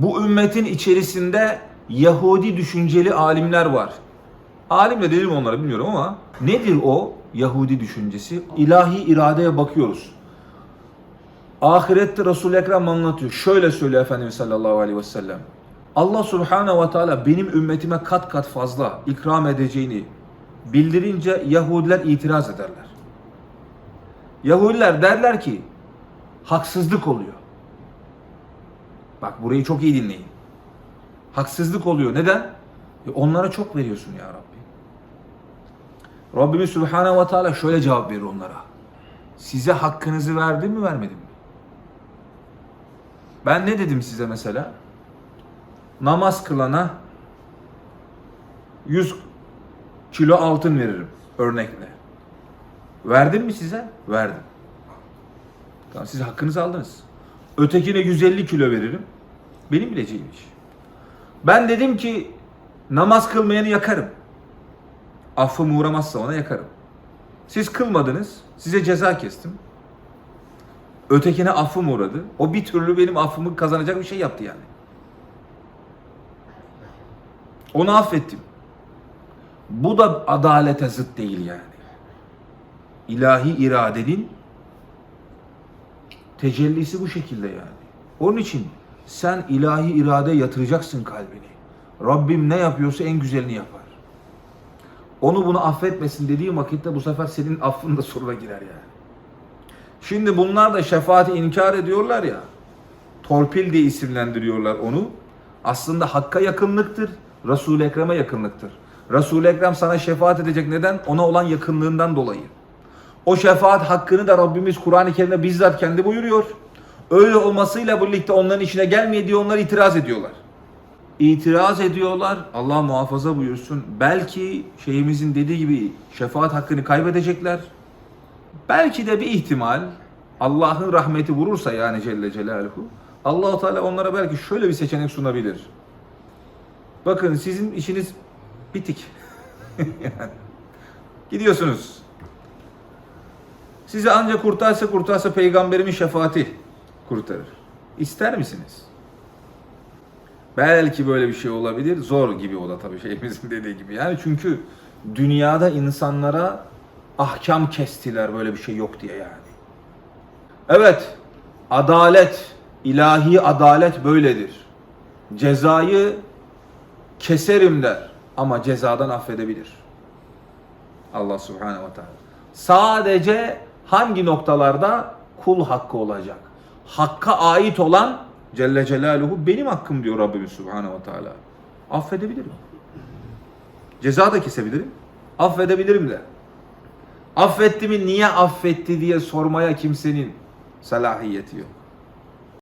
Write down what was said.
Bu ümmetin içerisinde Yahudi düşünceli alimler var. Alim de dedim onlara bilmiyorum ama nedir o Yahudi düşüncesi? İlahi iradeye bakıyoruz. Ahirette Resul-i Ekrem anlatıyor. Şöyle söylüyor Efendimiz sallallahu aleyhi ve sellem. Allah subhanehu ve teala benim ümmetime kat kat fazla ikram edeceğini bildirince Yahudiler itiraz ederler. Yahudiler derler ki haksızlık oluyor. Bak burayı çok iyi dinleyin. Haksızlık oluyor. Neden? E onlara çok veriyorsun ya Rabbi. Rabbimiz Subhanahu ve Teala şöyle cevap verir onlara. Size hakkınızı verdim mi vermedim mi? Ben ne dedim size mesela? Namaz kılana 100 kilo altın veririm örnekle. Verdim mi size? Verdim. Tamam siz hakkınızı aldınız. Ötekine 150 kilo veririm. Benim bileceğim iş. Ben dedim ki namaz kılmayanı yakarım. Affım uğramazsa ona yakarım. Siz kılmadınız. Size ceza kestim. Ötekine affım uğradı. O bir türlü benim affımı kazanacak bir şey yaptı yani. Onu affettim. Bu da adalete zıt değil yani. İlahi iradenin tecellisi bu şekilde yani. Onun için sen ilahi irade yatıracaksın kalbini. Rabbim ne yapıyorsa en güzelini yapar. Onu bunu affetmesin dediği vakitte bu sefer senin affın da soruna girer yani. Şimdi bunlar da şefaati inkar ediyorlar ya. Torpil diye isimlendiriyorlar onu. Aslında hakka yakınlıktır. Resul-i Ekrem'e yakınlıktır. Resul-i Ekrem sana şefaat edecek neden? Ona olan yakınlığından dolayı. O şefaat hakkını da Rabbimiz Kur'an-ı Kerim'de bizzat kendi buyuruyor. Öyle olmasıyla birlikte onların işine gelmiyor diye onlar itiraz ediyorlar. İtiraz ediyorlar. Allah muhafaza buyursun. Belki şeyimizin dediği gibi şefaat hakkını kaybedecekler. Belki de bir ihtimal Allah'ın rahmeti vurursa yani Celle Celaluhu Allahu Teala onlara belki şöyle bir seçenek sunabilir. Bakın sizin işiniz bitik. Gidiyorsunuz. Sizi ancak kurtarsa kurtarsa peygamberimin şefaati kurtarır. İster misiniz? Belki böyle bir şey olabilir. Zor gibi o da tabii şeyimizin dediği gibi. Yani çünkü dünyada insanlara ahkam kestiler böyle bir şey yok diye yani. Evet, adalet, ilahi adalet böyledir. Cezayı keserim der ama cezadan affedebilir. Allah subhanehu ve teala. Sadece hangi noktalarda kul hakkı olacak? Hakka ait olan Celle Celaluhu benim hakkım diyor Rabbimiz subhanehu ve teala. Affedebilirim. Ceza da kesebilirim. Affedebilirim de. Affetti mi niye affetti diye sormaya kimsenin salahiyeti yok.